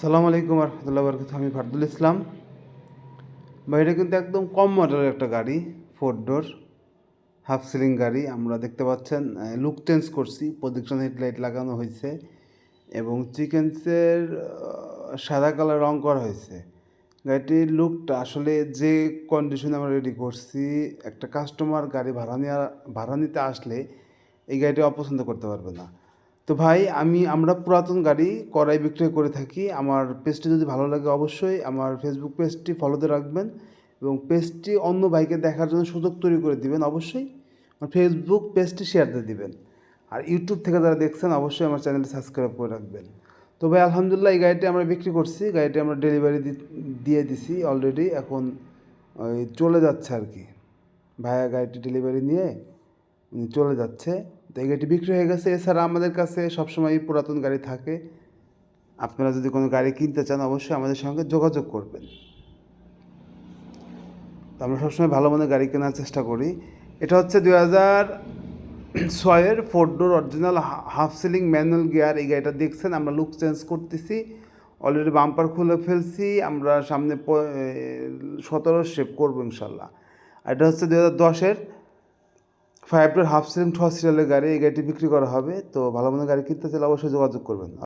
সালাম আলাইকুম রহমতুল্লাহ বরকত, আমি ফারদুল ইসলাম। এটা কিন্তু একদম কম মডেলের একটা গাড়ি ফোর ডোর হাফ সিলিং গাড়ি। আমরা দেখতে পাচ্ছেন লুক চেঞ্জ করছি প্রজেকশন হেডলাইট লাগানো হয়েছে এবং চিকেন্সের সাদা কালার রং করা হয়েছে। গাড়িটির লুকটা আসলে যে কন্ডিশনে আমরা রেডি করছি, একটা কাস্টমার গাড়ি ভাড়া নেওয়া ভাড়া নিতে আসলে এই গাড়িটি অপছন্দ করতে পারবে না। তো ভাই, আমি, আমরা পুরাতন গাড়ি কড়াই বিক্রয় করে থাকি। আমার পেজটি যদি ভালো লাগে অবশ্যই আমার ফেসবুক পেজটি ফলোতে রাখবেন এবং পেজটি অন্য ভাইকে দেখার জন্য সুযোগ তৈরি করে দিবেন অবশ্যই। আমার ফেসবুক পেজটি শেয়ার দিয়ে দিবেন। আর ইউটিউব থেকে যারা দেখছেন অবশ্যই আমার চ্যানেলটি সাবস্ক্রাইব করে রাখবেন। তো ভাই, আলহামদুলিল্লাহ এই গাড়িটি আমরা বিক্রি করছি। গাড়িটি আমরা ডেলিভারি দিয়ে দিছি অলরেডি এখন চলে যাচ্ছে আর কি। ভাইয়া গাড়িটি ডেলিভারি নিয়ে চলে যাচ্ছে। তো এই গাড়িটি বিক্রি হয়ে গেছে। এছাড়া আমাদের কাছে সবসময় পুরাতন গাড়ি থাকে। আপনারা যদি কোনো গাড়ি কিনতে চান, অবশ্যই আমাদের সঙ্গে যোগাযোগ করবেন। তো আমরা সবসময় ভালো মানের গাড়ি কেনার চেষ্টা করি। এটা হচ্ছে দুই হাজার ছয়ের four door original half ceiling manual gear এই গাড়িটা দেখছেন? আমরা লুক চেঞ্জ করতেছি। অলরেডি বাম্পার খুলে ফেলছি। আমরা সামনে সতেরো শেপ করব ইনশাল্লাহ। আর এটা হচ্ছে দু হাজার দশের ফাইভ টু হাফ সিলিং ঠোয়া সিরিয়ালের গাড়ি, এই গাড়িটি বিক্রি করা হবে। তো ভালো মন্দ গাড়ি কিনতে চাইলে অবশ্যই যোগাযোগ করবেন।